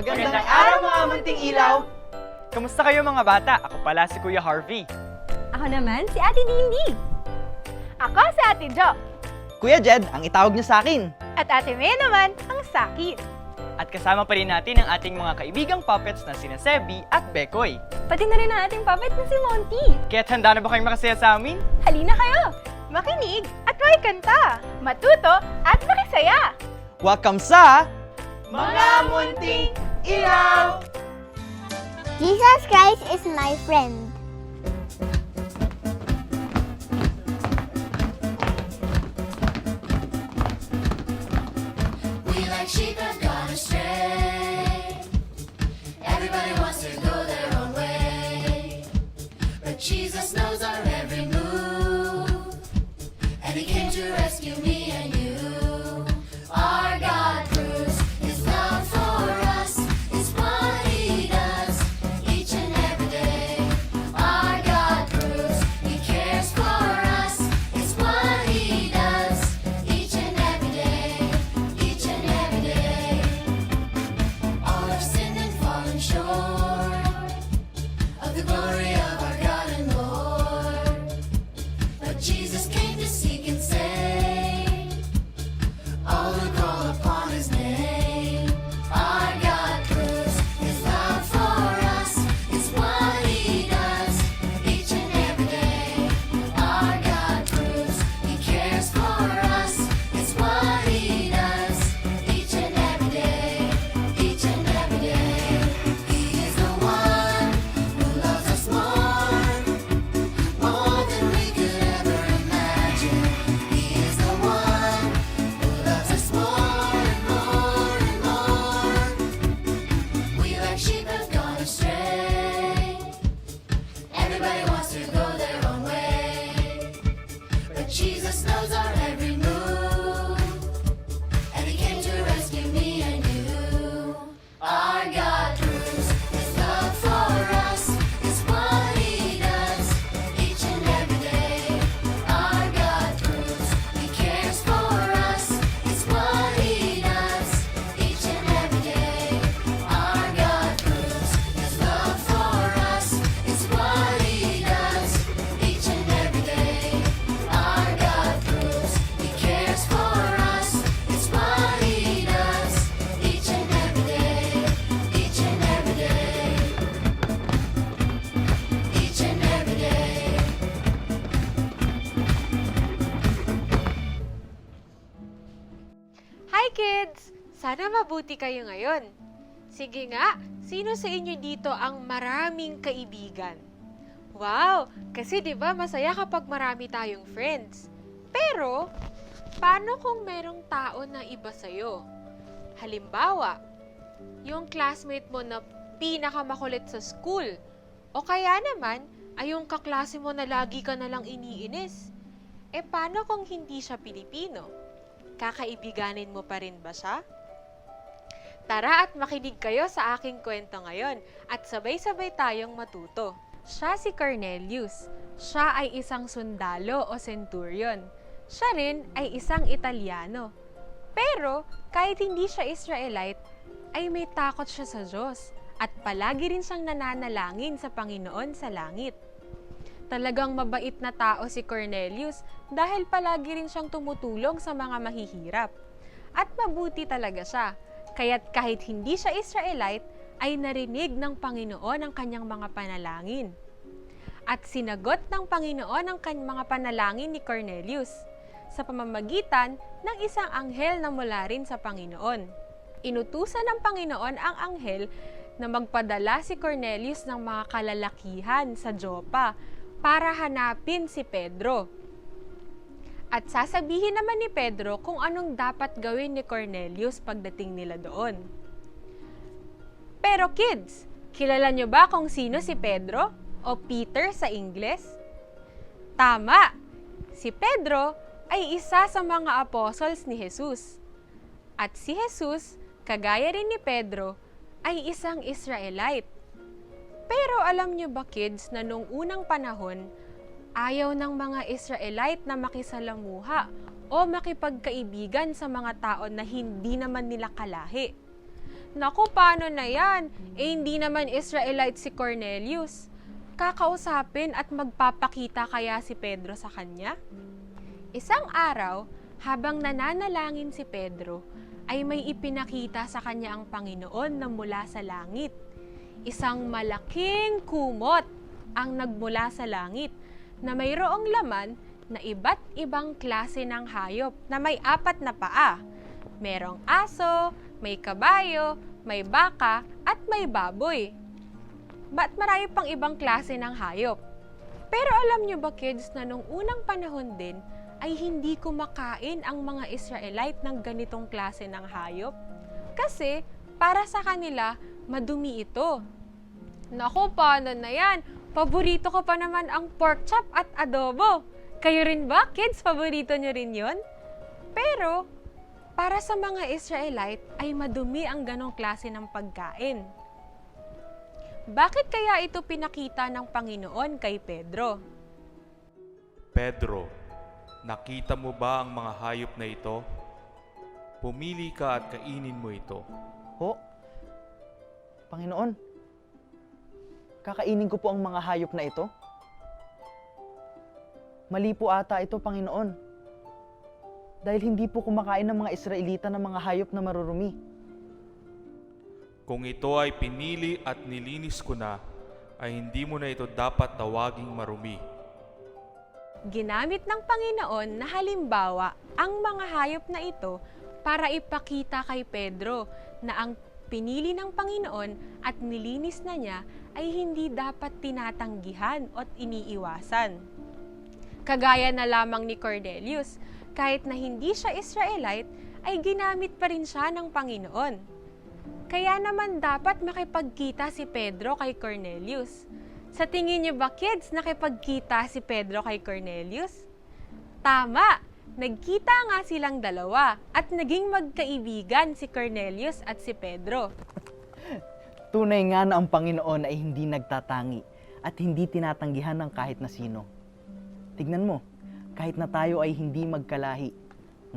Magandang araw mga munting ilaw! Kamusta kayo mga bata? Ako pala si Kuya Harvey. Ako naman, si Ate Dindi. Ako si Ate Jo. Kuya Jed, ang itawag niyo sa akin. At Ate May naman, ang sakit. At kasama pa rin natin ang ating mga kaibigang puppets na sina Sebi at Bekoy. Pati na rin ang ating puppet na si Monty. Kaya't handa na ba kayong makasaya sa amin? Halina kayo! Makinig at makikanta. Matuto at makisaya. Welcome sa... Mga munting ilaw! Jesus Christ is my friend. We like sheep have gone astray. Everybody wants to go their own way. But Jesus knows mabuti kayo ngayon. Sige nga, sino sa inyo dito ang maraming kaibigan? Wow! Kasi 'di ba masaya kapag marami tayong friends. Pero paano kung merong tao na iba sa'yo? Halimbawa, yung classmate mo na pinakamakulit sa school. O kaya naman, ay yung kaklase mo na lagi ka nalang iniinis. Eh paano kung hindi siya Pilipino? Kakaibiganin mo pa rin ba siya? Tara at makinig kayo sa aking kwento ngayon at sabay-sabay tayong matuto. Siya si Cornelius. Siya ay isang sundalo o centurion. Siya rin ay isang Italiano. Pero kahit hindi siya Israelite, ay may takot siya sa Diyos at palagi rin siyang nananalangin sa Panginoon sa langit. Talagang mabait na tao si Cornelius dahil palagi rin siyang tumutulong sa mga mahihirap. At mabuti talaga siya, kaya't kahit hindi siya Israelite, ay narinig ng Panginoon ang kanyang mga panalangin. At sinagot ng Panginoon ang kanyang mga panalangin ni Cornelius sa pamamagitan ng isang anghel na mula rin sa Panginoon. Inutusan ng Panginoon ang anghel na magpadala si Cornelius ng mga kalalakihan sa Jopa para hanapin si Pedro. At sasabihin naman ni Pedro kung anong dapat gawin ni Cornelius pagdating nila doon. Pero kids, kilala nyo ba kung sino si Pedro o Peter sa Ingles? Tama! Si Pedro ay isa sa mga apostles ni Jesus. At si Jesus, kagaya rin ni Pedro, ay isang Israelite. Pero alam nyo ba kids na nung unang panahon, ayaw ng mga Israelite na makisalamuha o makipagkaibigan sa mga tao na hindi naman nila kalahi. Naku, paano na yan? Eh, hindi naman Israelite si Cornelius. Kakausapin at magpapakita kaya si Pedro sa kanya? Isang araw, habang nananalangin si Pedro, ay may ipinakita sa kanya ang Panginoon na mula sa langit. Isang malaking kumot ang nagmula sa langit na mayroong laman na iba't ibang klase ng hayop na may apat na paa. Merong aso, may kabayo, may baka, at may baboy. Ba't marami pang ibang klase ng hayop? Pero alam nyo ba kids na nung unang panahon din ay hindi kumakain ang mga Israelite ng ganitong klase ng hayop? Kasi para sa kanila, madumi ito. Naku, paano na yan? Paborito ko pa naman ang pork chop at adobo. Kayo rin ba, kids? Paborito nyo rin yon? Pero, para sa mga Israelite ay madumi ang ganong klase ng pagkain. Bakit kaya ito pinakita ng Panginoon kay Pedro? Pedro, nakita mo ba ang mga hayop na ito? Pumili ka at kainin mo ito. Ho? Panginoon, kakainin ko po ang mga hayop na ito? Mali po ata ito, Panginoon. Dahil hindi po kumakain ng mga Israelita ng mga hayop na marurumi. Kung ito ay pinili at nilinis ko na, ay hindi mo na ito dapat tawaging marumi. Ginamit ng Panginoon na halimbawa ang mga hayop na ito para ipakita kay Pedro na ang pinili ng Panginoon at nilinis na niya ay hindi dapat tinatanggihan at iniiwasan. Kagaya na lamang ni Cornelius, kahit na hindi siya Israelite, ay ginamit pa rin siya ng Panginoon. Kaya naman dapat makipagkita si Pedro kay Cornelius. Sa tingin niyo ba kids, nakipagkita si Pedro kay Cornelius? Tama! Nagkita nga silang dalawa at naging magkaibigan si Cornelius at si Pedro. Tunay nga na ang Panginoon ay hindi nagtatangi at hindi tinatanggihan ng kahit na sino. Tignan mo, kahit na tayo ay hindi magkalahi,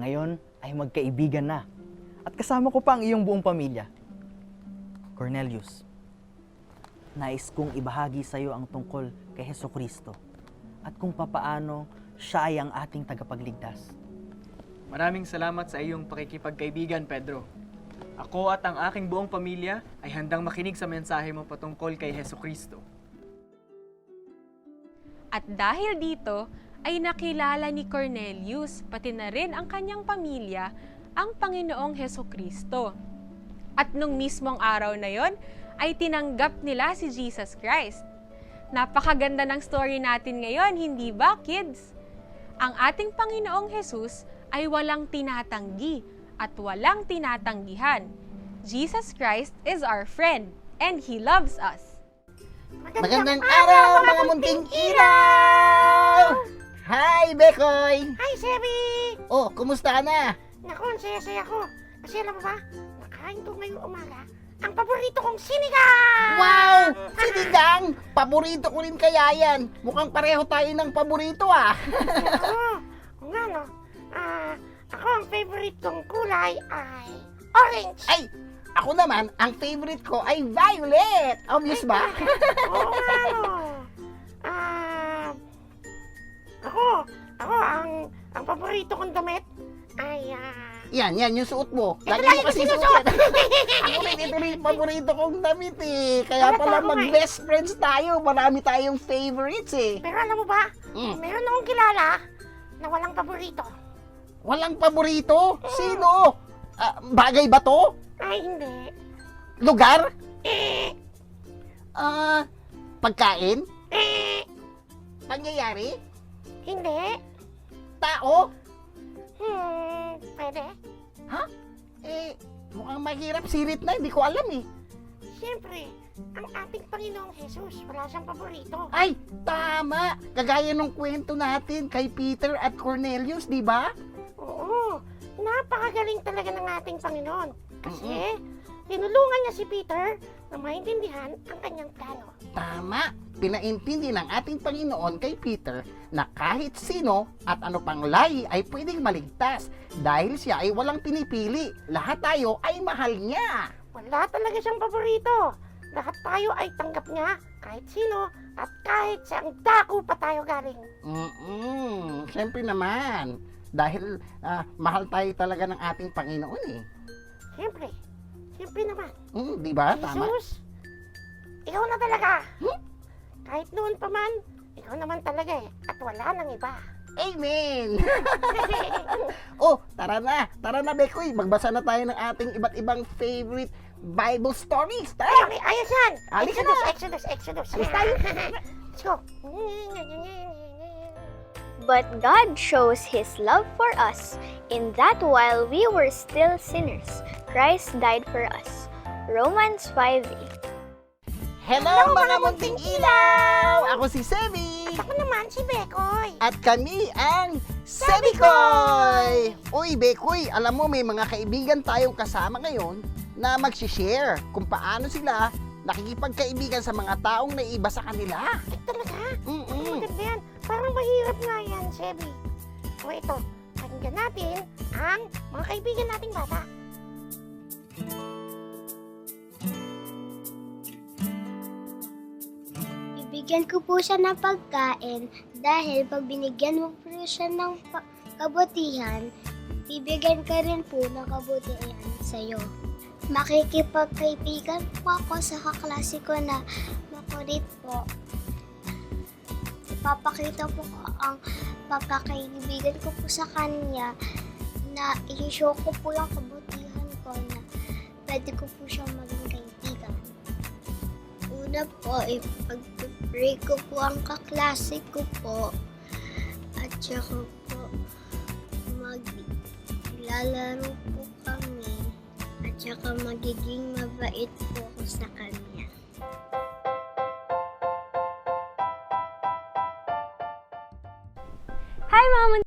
ngayon ay magkaibigan na. At kasama ko pa ang iyong buong pamilya. Cornelius, nais kong ibahagi sa iyo ang tungkol kay Heso Kristo at kung papaano siya ay ang ating tagapagligtas. Maraming salamat sa iyong pakikipagkaibigan, Pedro. Ako at ang aking buong pamilya ay handang makinig sa mensahe mo patungkol kay Heso Kristo. At dahil dito, ay nakilala ni Cornelius, pati na rin ang kanyang pamilya, ang Panginoong Heso Kristo. At nung mismong araw na yon, ay tinanggap nila si Jesus Christ. Napakaganda ng story natin ngayon, hindi ba, kids? Ang ating Panginoong Jesus ay walang tinatanggi at walang tinatanggihan. Jesus Christ is our friend and He loves us. Magandang araw, mga munting ilaw! Hi, Bekoy! Hi, Sebi! Oh, kumusta ka na? Naku, ang saya-saya ko. Kasi alam mo ba, nakain ko ngayong umaga ang paborito kong sinigang! Wow! Sinigang! Paborito ko rin kaya yan. Mukhang pareho tayo ng paborito ah. Oo, kung nga no. Ah, ako ang favorite kong kulay ay orange. Ay, ako naman, ang favorite ko ay violet. Obvious ba? Oo nga no. Ah, ako, ako ang ang paborito kong damit ay ah, yan, yan, yung suot mo. Ito Lagi lagi mo ko kasi sinusuot. suot ako rin, ito rin yung paborito kong damit eh. Kaya Halata pala ako nga eh. mag-best friends tayo. Marami tayong favorites eh. pero alam mo ba, Mm. meron akong kilala na walang paborito. Walang paborito? Sino? Ah, bagay ba to? Ay, hindi. Lugar? Ah, pagkain? Pangyayari? Hindi. Tao? Hmm, pwede. Eh, mukhang mahirap sirit na, hindi ko alam eh. Siyempre, ang ating Panginoong Jesus, wala siyang paborito. Ay, tama! Kagaya nung kwento natin kay Peter at Cornelius, di ba? Oo, napakagaling talaga ng ating Panginoon. Kasi, tinulungan niya si Peter na maintindihan ang kanyang plano. Tama! Pinaintindi ng ating Panginoon kay Peter na kahit sino at ano pang lahi ay pwedeng maligtas dahil siya ay walang pinipili. Lahat tayo ay mahal niya. wala talaga siyang paborito. Lahat tayo ay tanggap niya, kahit sino, at kahit sa dako pa tayo galing. Mm-mm, siyempre naman. Dahil ah, mahal tayo talaga ng ating Panginoon eh. Siyempre, siyempre naman. Mm, di ba? Tama? Jesus, ikaw na talaga. Kahit noon pa man, ikaw naman talaga eh. At wala nang iba. Amen! oh, tara na. Tara na, Bekoy. Magbasa na tayo ng ating iba't ibang favorite Bible stories. Ay, Tara! okay, ayos yan. Halika Exodus, na. Exodus, Exodus. Alis tayo. Let's go. But God shows His love for us in that while we were still sinners, Christ died for us. Romans 5 Hello, mga munting ilaw! Ako si Sebi! Ako naman si Bekoy. At kami ang Sebikoy! Uy, Bekoy, alam mo may mga kaibigan tayong kasama ngayon na magsishare kung paano sila nakikipagkaibigan sa mga taong naiba sa kanila. Ay, talaga? Mm-mm. Maganda yan. Parang mahirap nga yan, Sebi. O ito, pakinggan natin ang mga kaibigan nating bata. Bibigyan ko po siya ng pagkain dahil pag binigyan mo po siya ng kabutihan, bibigyan ka rin po ng kabutihan sa'yo. Makikipagkaibigan po ako sa kaklase na makulit po. Ipapakita po ko ang pagkakaibigan ko po sa kanya na i-show ko po yung kabutihan ko na pwede ko po siyang maging kaibigan. Una po, ipag-pray ko po ang kaklase ko po. At saka po, maglalaro po kami. At saka magiging mabait po ako sa kanya. Hi, mga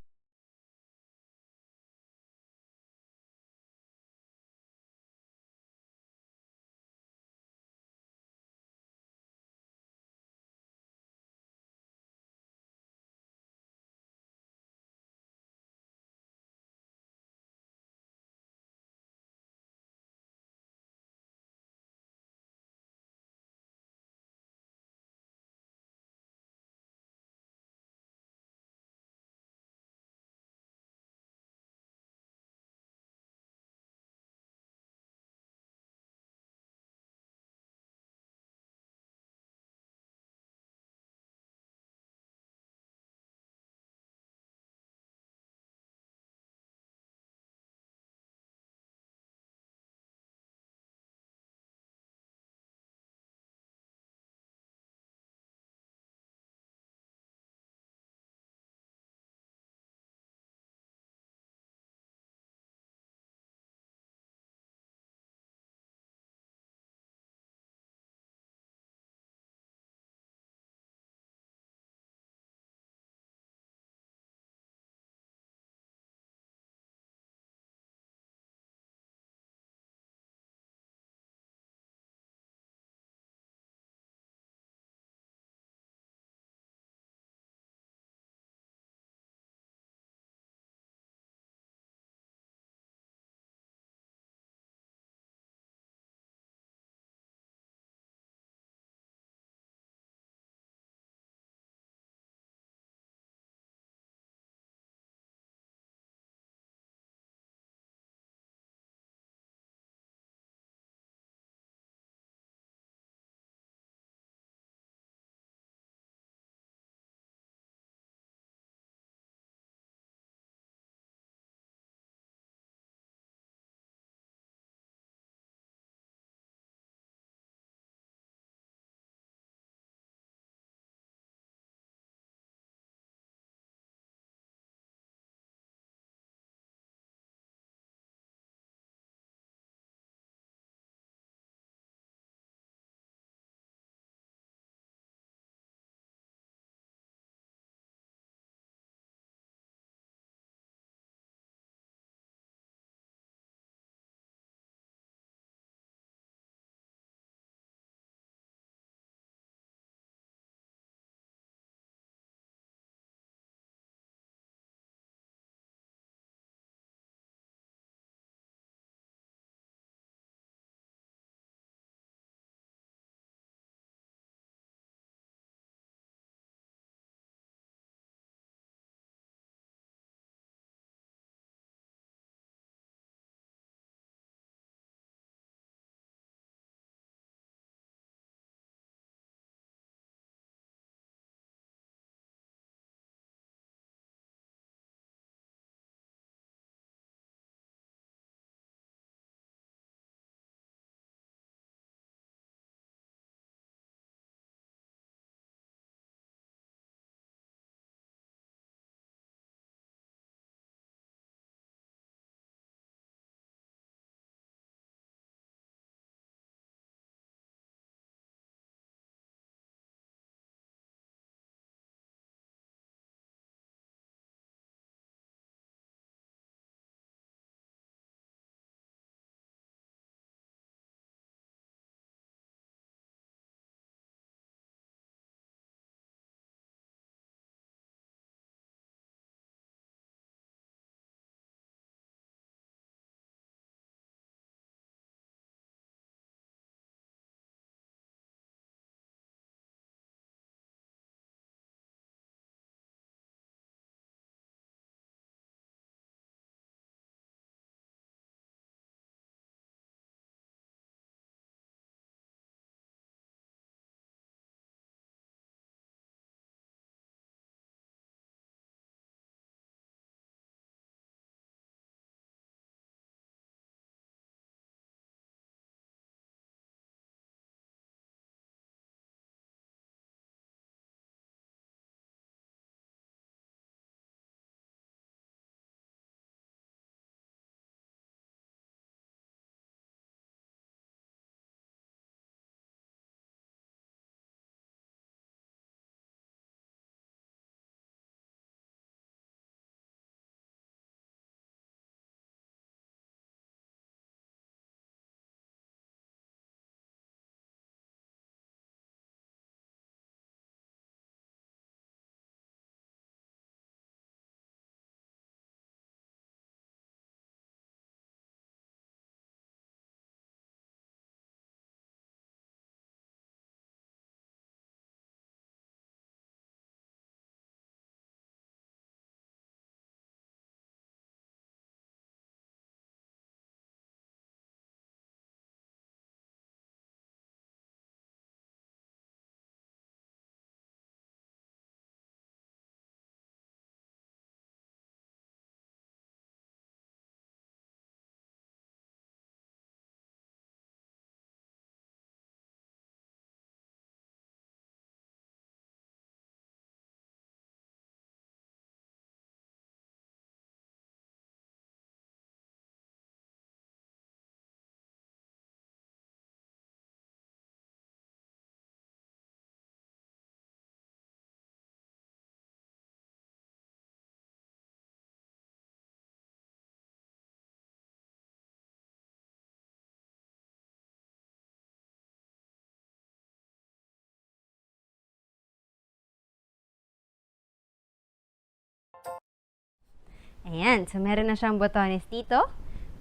Ayan, so meron na siyang botones dito.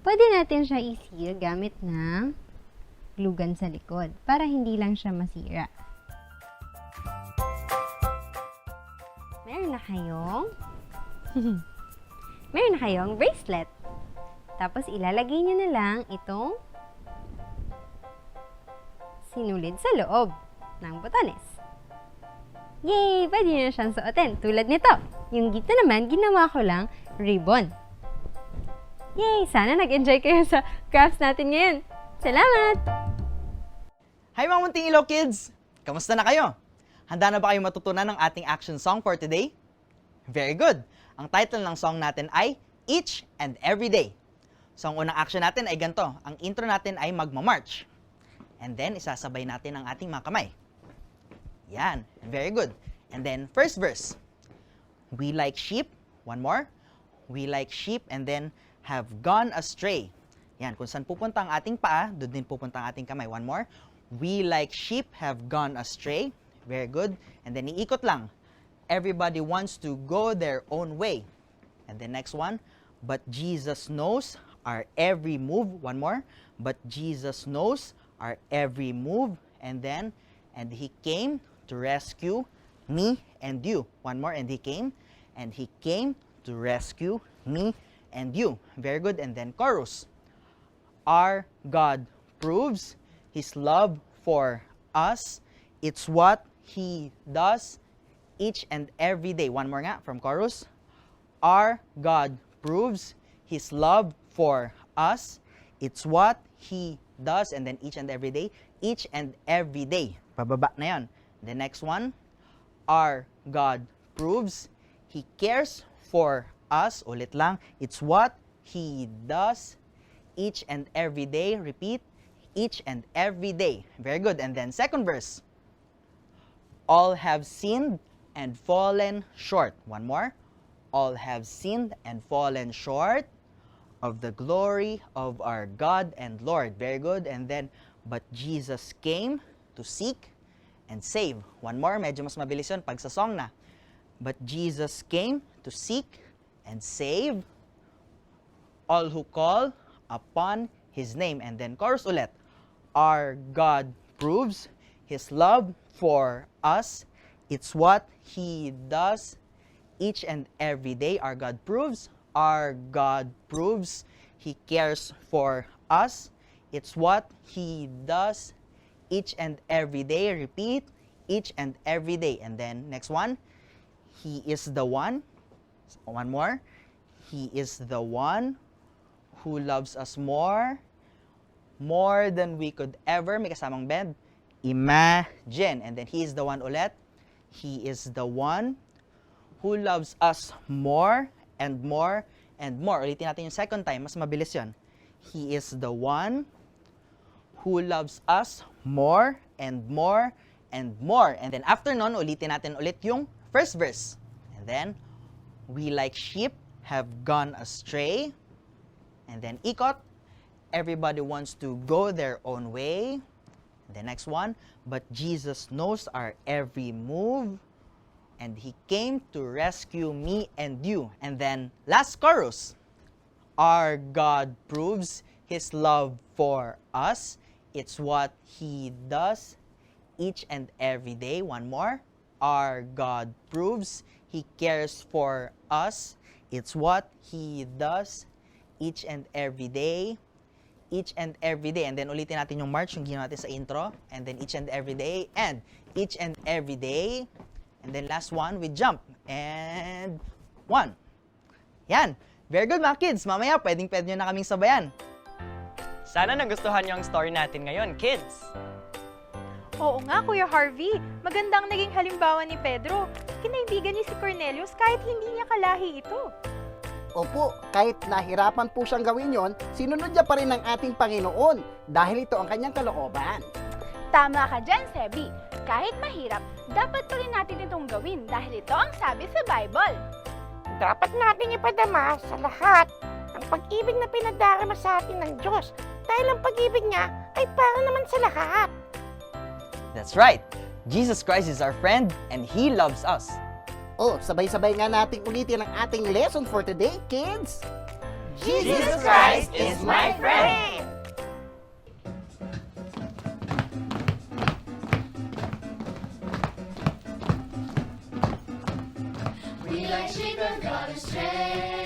Pwede natin siya i-seal gamit ng glugan sa likod para hindi lang siya masira. Meron na kayong meron na kayong bracelet. Tapos ilalagay niyo na lang itong sinulid sa loob ng botones. Yay! Pwede na siyang suotin. Tulad nito. Yung gitna naman, ginawa ko lang ribbon. Yay! Sana nag-enjoy kayo sa crafts natin ngayon. Salamat! Hi mga munting ilaw kids! Kamusta na kayo? Handa na ba kayo matutunan ng ating action song for today? Very good! Ang title ng song natin ay Each and Every Day. So ang unang action natin ay ganito. Ang intro natin ay magmamarch. And then isasabay natin ang ating mga kamay. Yan. Very good. And then first verse. We like sheep. One more. We like sheep and then have gone astray. Yan, kung saan pupunta ang ating paa, doon din pupunta ang ating kamay. One more. We like sheep have gone astray. Very good. And then iikot lang. Everybody wants to go their own way. And the next one. But Jesus knows our every move. One more. But Jesus knows our every move. And then, and he came to rescue me and you. One more. And he came. And he came to rescue me and you. Very good. And then chorus our God proves His love for us. It's what He does each and every day. One more nga from chorus. Our God proves His love for us. It's what He does. And then each and every day. Each and every day. Pababa na yan. The next one. Our God proves He cares for us. Ulit lang. It's what He does each and every day. Repeat, each and every day. Very good. And then second verse. All have sinned and fallen short. One more. All have sinned and fallen short of the glory of our God and Lord. Very good. And then, but Jesus came to seek and save. One more. Medyo mas mabilis yun pag sa song na. But Jesus came to seek and save all who call upon His name. And then chorus ulit. Our God proves His love for us. It's what He does each and every day. Our God proves. Our God proves He cares for us. It's what He does each and every day. Repeat, each and every day. And then next one. He is the one. One more. He is the one who loves us more, more than we could ever, may kasamang bend, imagine. And then He is the one ulit. He is the one who loves us more and more and more. Ulitin natin yung second time, mas mabilis yon. He is the one who loves us more and more and more. And then after nun, ulitin natin ulit yung first verse. And then, we like sheep have gone astray. And then ikot, everybody wants to go their own way. The next one, but Jesus knows our every move. And he came to rescue me and you. And then last chorus, our God proves his love for us. It's what he does each and every day. One more. Our God proves he cares for us. It's what he does each and every day. Each and every day. And then ulitin natin yung march, yung ginawa natin sa intro. And then each and every day. And each and every day. And then last one, we jump. And one. Yan. Very good mga kids. Mamaya, pwedeng pwede nyo na kaming sabayan. Sana nagustuhan niyo ang story natin ngayon, kids. Oo nga, Kuya Harvey. Magandang naging halimbawa ni Pedro. Kinaibigan niya si Cornelius kahit hindi niya kalahi ito. Opo, kahit nahirapan po siyang gawin yon, sinunod niya pa rin ang ating Panginoon dahil ito ang kanyang kalooban. Tama ka dyan, Sebi. Kahit mahirap, dapat pa rin natin itong gawin dahil ito ang sabi sa Bible. Dapat natin ipadama sa lahat ang pag-ibig na pinadarama sa atin ng Diyos dahil ang pag-ibig niya ay para naman sa lahat. That's right. Jesus Christ is our friend and He loves us. Oh, sabay-sabay nga nating ulitin ang ating lesson for today, kids. Jesus Christ is my friend! We like sheep have gone astray.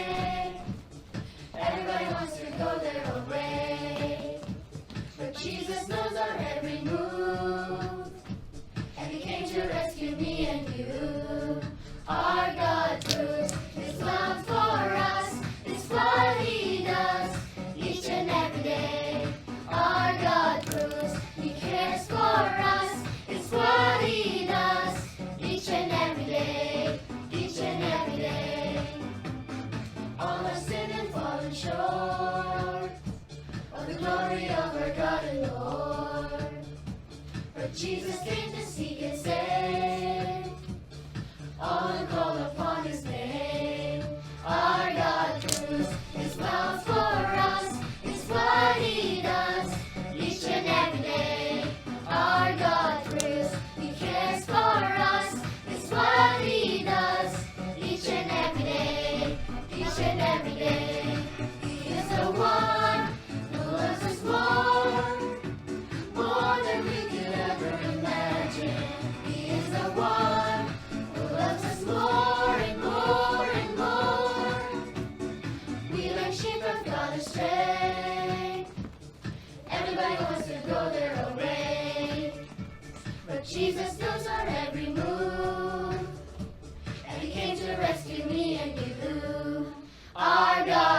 Our God proves His love for us It's what He does each and every day. Our God proves He cares for us It's what He does each and every day, each and every day. All our sin and short of the glory of our God and Lord. But Jesus Jesus knows our every move. And he came to rescue me and you. Our God.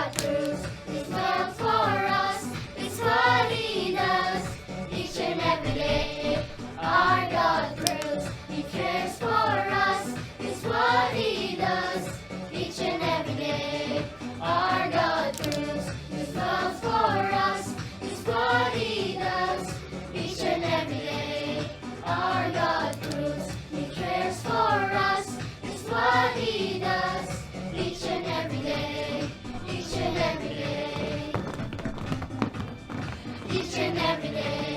happy day.